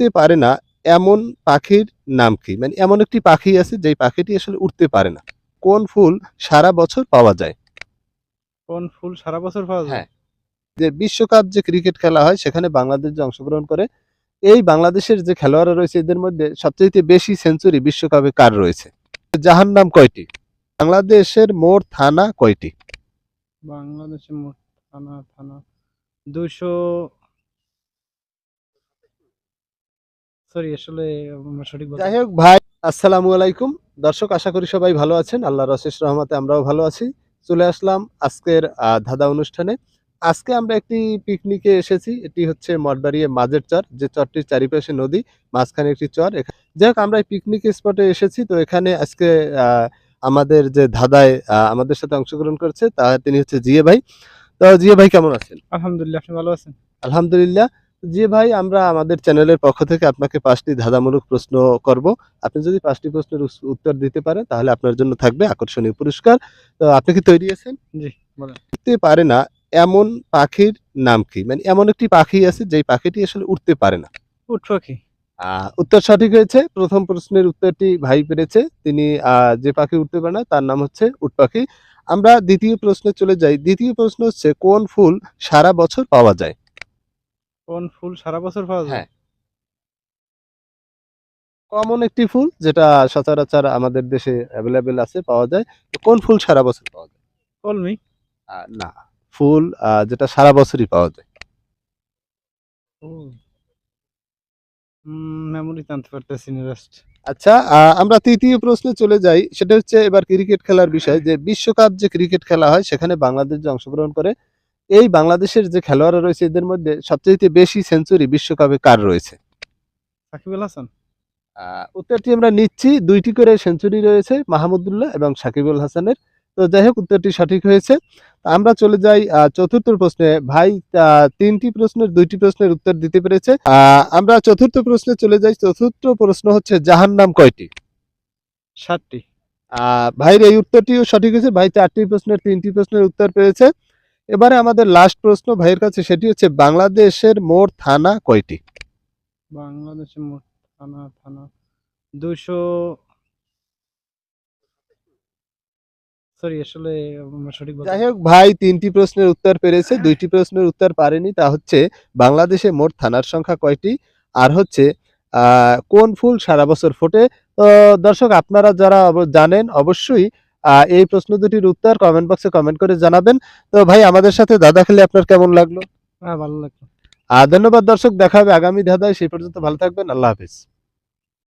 উঠতে পারে না এমন পাখির নাম কি? মানে এমন একটি পাখি আছে যেই পাখিটি আসলে উঠতে পারে না। কোন ফুল সারা বছর পাওয়া যায়? কোন ফুল সারা বছর পাওয়া যায়? হ্যাঁ। যে বিশ্বকাপ যে ক্রিকেট খেলা হয় সেখানে বাংলাদেশ যে অংশগ্রহণ করে এই বাংলাদেশের যে খেলোয়াড়রা রয়েছে এদের মধ্যে সবচেয়ে বেশি সেঞ্চুরি বিশ্বকাপে কার রয়েছে? জাহান নাম কয়টি? বাংলাদেশের মোট থানা কয়টি? বাংলাদেশের মোট থানা থানা দুইশো সরি আসলে সঠিক যাই হোক ভাই আসসালামু আলাইকুম। দর্শক আশা করি সবাই ভালো আছেন। আল্লাহর অশেষ রহমতে আমরাও ভালো আছি। চলে আসলাম আজকের ধাঁধা অনুষ্ঠানে। আজকে আমরা একটি পিকনিকে এসেছি। এটি হচ্ছে মঠবাড়িয়া মাঝের চর। যে চরটির চারিপাশে নদী মাঝখানে একটি চর। যাই হোক আমরা পিকনিক স্পটে এসেছি। তো এখানে আজকে আহ, আমাদের যে ধাঁধায় আমাদের সাথে অংশগ্রহণ করছে তা তিনি হচ্ছে জিয়ে ভাই। তো জিয়ে ভাই কেমন আছেন? আলহামদুলিল্লাহ আপনি ভালো আছেন? আলহামদুলিল্লাহ। জি ভাই আমরা আমাদের চ্যানেলের পক্ষ থেকে আপনাকে পাঁচটি ধাঁধামূলক প্রশ্ন করব। আপনি যদি পাঁচটি প্রশ্নের উত্তর দিতে পারেন তাহলে আপনার জন্য থাকবে আকর্ষণীয় পুরস্কার। তো আপনি কি তৈরি আছেন? জি, উঠতে পারে না এমন পাখির নাম কি? মানে এমন একটি পাখি আছে যেই পাখিটি আসলে উঠতে পারে না। উট পাখি উত্তর সঠিক হয়েছে। প্রথম প্রশ্নের উত্তরটি ভাই পেরেছে। তিনি যে পাখি উঠতে পারে না তার নাম হচ্ছে উট পাখি। আমরা দ্বিতীয় প্রশ্নে চলে যাই। দ্বিতীয় প্রশ্ন হচ্ছে কোন ফুল সারা বছর পাওয়া যায়? কোন ফুল সারা বছর পাওয়া যায়? হ্যাঁ। কমন একটি ফুল যেটা সচরাচর আমাদের দেশে অ্যাভেলেবেল আছে পাওয়া যায়। কোন ফুল সারা বছর পাওয়া যায়? কলমি। না। ফুল যেটা সারা বছরই পাওয়া যায়। মেমোরি টানতে পারতেছি জাস্ট আচ্ছা আমরা তৃতীয় প্রশ্নে চলে যাই। সেটা হচ্ছে এবার ক্রিকেট খেলার বিষয়। যে বিশ্বকাপ যে ক্রিকেট খেলা হয় সেখানে বাংলাদেশ যে অংশগ্রহণ করে এই বাংলাদেশের যে খেলোয়াড়রা রয়েছে এদের মধ্যে সবচেয়ে বেশি সেঞ্চুরি বিশ্বকাপে কার রয়েছে? সাকিব আল হাসান উত্তরটি আমরা নিচ্ছি। দুইটি করে সেঞ্চুরি রয়েছে মাহমুদুল্লাহ এবং সাকিবুল হাসানের। তো যাই হোক উত্তরটি সঠিক হয়েছে। আমরা চলে যাই আহ, চতুর্থ প্রশ্নে। ভাই তিনটি প্রশ্নের দুইটি প্রশ্নের উত্তর দিতে পেরেছে। আহ, আমরা চতুর্থ প্রশ্নে চলে যাই। চতুর্থ প্রশ্ন হচ্ছে জাহান নাম কয়টি? সাতটি। আহ, ভাইয়ের এই উত্তরটিও সঠিক হয়েছে। ভাই চারটি প্রশ্নের তিনটি প্রশ্নের উত্তর পেয়েছে। এবারে আমাদের লাস্ট প্রশ্ন ভাইয়ের কাছে সেটি হচ্ছে বাংলাদেশের মোট থানা কয়টি? বাংলাদেশের মোট থানা থানা দুইশো সরি আসলে আমার সঠিক বলতে- যাই হোক ভাই তিনটি প্রশ্নের উত্তর পেরেছে দুইটি প্রশ্নের উত্তর পারেনি তা হচ্ছে বাংলাদেশে মোট থানার সংখ্যা কয়টি? আর হচ্ছে আহ, কোন ফুল সারা বছর ফোটে? তো দর্শক আপনারা যারা জানেন অবশ্যই এই প্রশ্ন দুটির উত্তর কমেন্ট বক্সে কমেন্ট করে জানাবেন। তো ভাই আমাদের সাথে দাদা খেলে আপনার কেমন লাগল? হ্যাঁ ভালো লাগল। আর ধন্যবাদ দর্শক দেখা হবে আগামী ধাঁধায়। সেই পর্যন্ত ভালো থাকবেন আল্লাহ হাফিজ।